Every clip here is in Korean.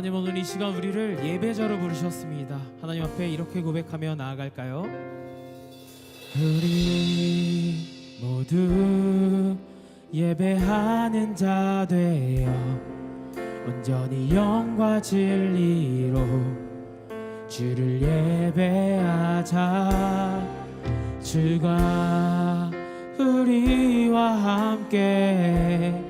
하나님 오늘 이 시간 우리를 예배자로 부르셨습니다. 하나님 앞에 이렇게 고백하며 나아갈까요? 우리 모두 예배하는 자 되어 온전히 영과 진리로 주를 예배하자 주가 우리와 함께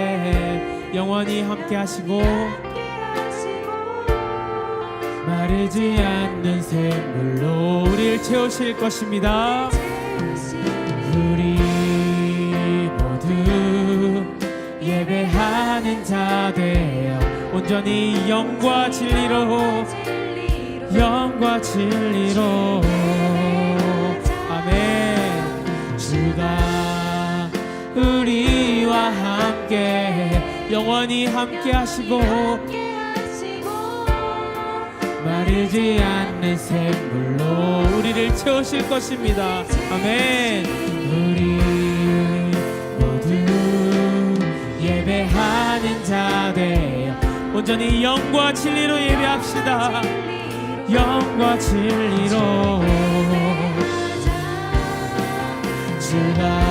영원히 함께 하시고 마르지 않는 샘물로 우리를 채우실 것입니다. 우리 모두 예배하는 자 되어 온전히 영과 진리로 영과 진리로. 아멘. 주가 우리와 함께 영원히 함께 하시고 마르지 않는 샘물로 우리를 채우실 것입니다. 아멘. 우리 모두 예배하는 자 되어 온전히 영과 진리로 예배합시다. 영과 진리로. 주가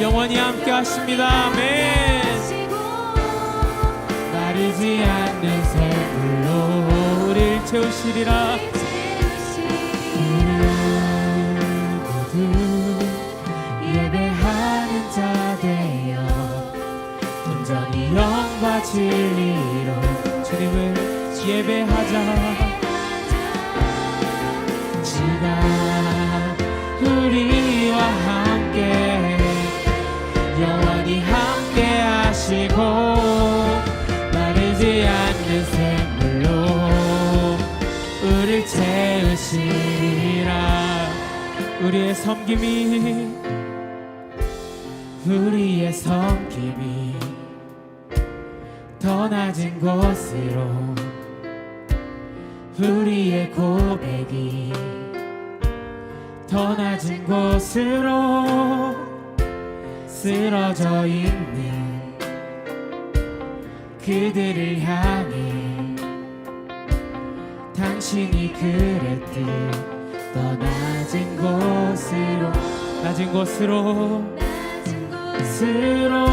영원히 함께 하십니다. 아멘. 마르지 않는 샘물로 우릴 채우시리라. 영과 진리로 주님을 예배하자 채우시리라. 우리의 섬김이 우리의 섬김이 더 낮은 곳으로 우리의 고백이 더 낮은 곳으로 쓰러져 있는 그들을 향해 당신이 그랬듯 더 낮은 곳으로 낮은 곳으로. 스로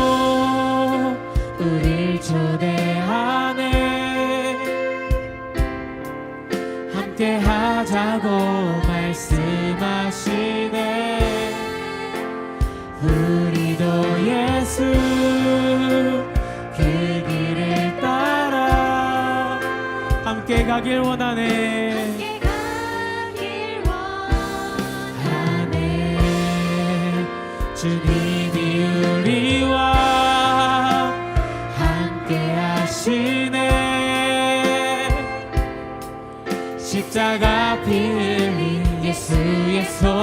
우릴 초대하네. 함께 하자고 말씀하시네 함께 가길 원하네. 하네. 주님이 우리와 함께 하시네. 십자가 피 흘린 예수의 손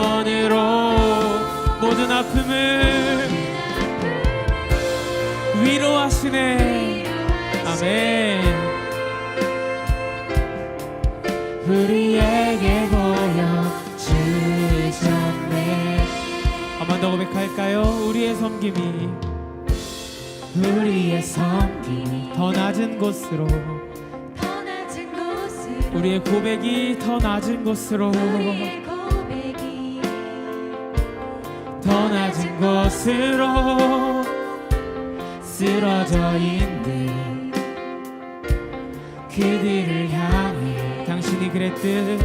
우리에게 보여주셨네 한번 더 고백할까요? 우리의 섬김이 우리의 섬김이 더 낮은 곳으로 더 낮은 곳으로 우리의 고백이 더 낮은 곳으로 우리의 고백이 더 낮은 곳으로 쓰러져 있는 그들을 향해 그랬듯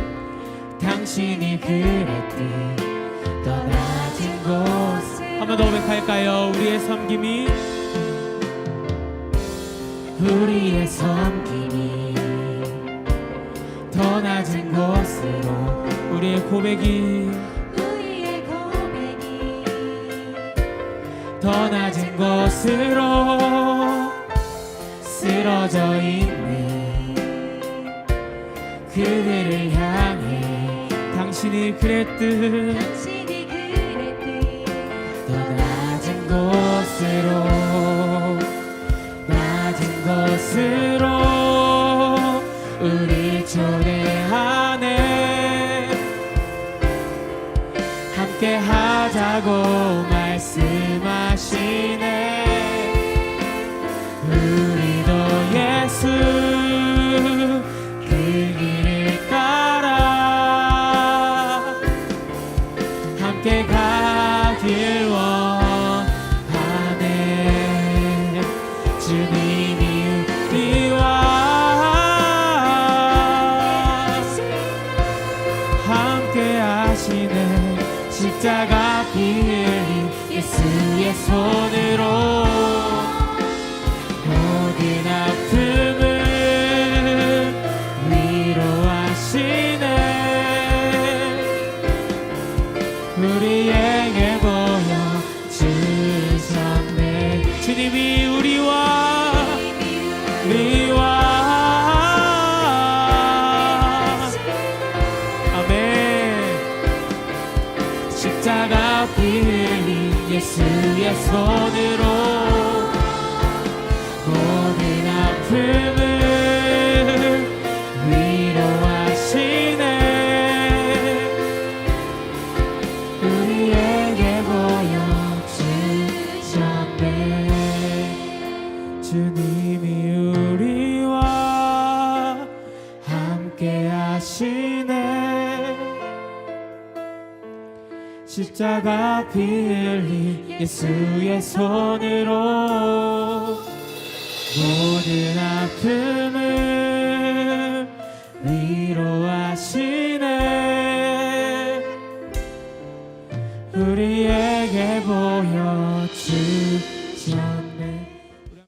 당신이 그랬듯 떠나진 곳 한번 더 고백할까요? 우리의 섬김이? 우리의 섬김이 더 낮은 곳으로 우리의 고백이 우리의 고백이 더 낮은 곳으로 쓰러져 있는 그들을 향해 당신이 그랬듯 당신이 그랬듯 더 낮은 곳으로 낮은 곳으로 우리 초대하네 함께 하자고 말씀하시네 우리와 아멘. 십자가 피 흘린 예수의 손으로 주님이 우리와 함께 하시네. 십자가 피 흘린 예수의 손으로 모든